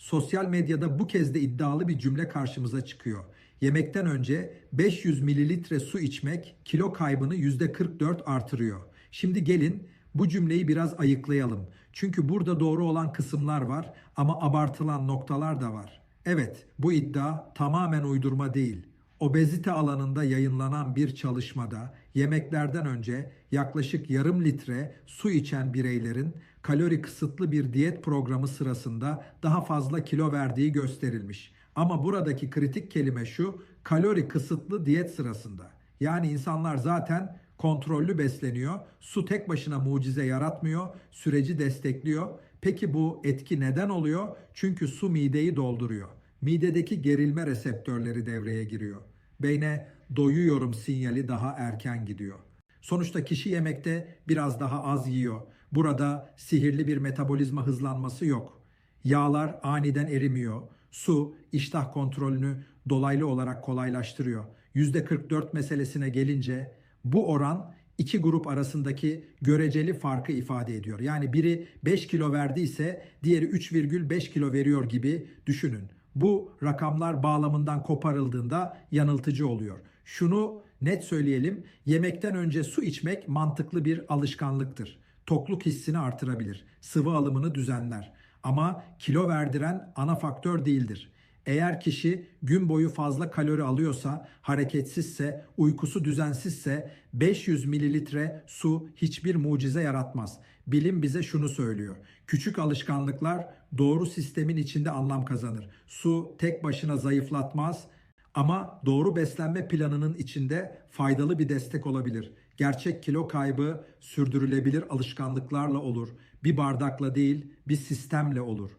Sosyal medyada bu kez de iddialı bir cümle karşımıza çıkıyor. Yemekten önce 500 mililitre su içmek kilo kaybını %44 artırıyor. Şimdi gelin bu cümleyi biraz ayıklayalım. Çünkü burada doğru olan kısımlar var ama abartılan noktalar da var. Evet, bu iddia tamamen uydurma değil. Obezite alanında yayınlanan bir çalışmada yemeklerden önce yaklaşık yarım litre su içen bireylerin kalori kısıtlı bir diyet programı sırasında daha fazla kilo verdiği gösterilmiş. Ama buradaki kritik kelime şu, kalori kısıtlı diyet sırasında. Yani insanlar zaten kontrollü besleniyor. Su tek başına mucize yaratmıyor, süreci destekliyor. Peki bu etki neden oluyor? Çünkü su mideyi dolduruyor. Midedeki gerilme reseptörleri devreye giriyor. Beyne doyuyorum sinyali daha erken gidiyor. Sonuçta kişi yemekte biraz daha az yiyor. Burada sihirli bir metabolizma hızlanması yok. Yağlar aniden erimiyor. Su iştah kontrolünü dolaylı olarak kolaylaştırıyor. %44 meselesine gelince bu oran iki grup arasındaki göreceli farkı ifade ediyor. Yani biri 5 kilo verdiyse diğeri 3,5 kilo veriyor gibi düşünün. Bu rakamlar bağlamından koparıldığında yanıltıcı oluyor. Şunu net söyleyelim, yemekten önce su içmek mantıklı bir alışkanlıktır. Tokluk hissini artırabilir, sıvı alımını düzenler. Ama kilo verdiren ana faktör değildir. Eğer kişi gün boyu fazla kalori alıyorsa, hareketsizse, uykusu düzensizse 500 mililitre su hiçbir mucize yaratmaz. Bilim bize şunu söylüyor. Küçük alışkanlıklar doğru sistemin içinde anlam kazanır. Su tek başına zayıflatmaz ama doğru beslenme planının içinde faydalı bir destek olabilir. Gerçek kilo kaybı sürdürülebilir alışkanlıklarla olur. Bir bardakla değil, bir sistemle olur.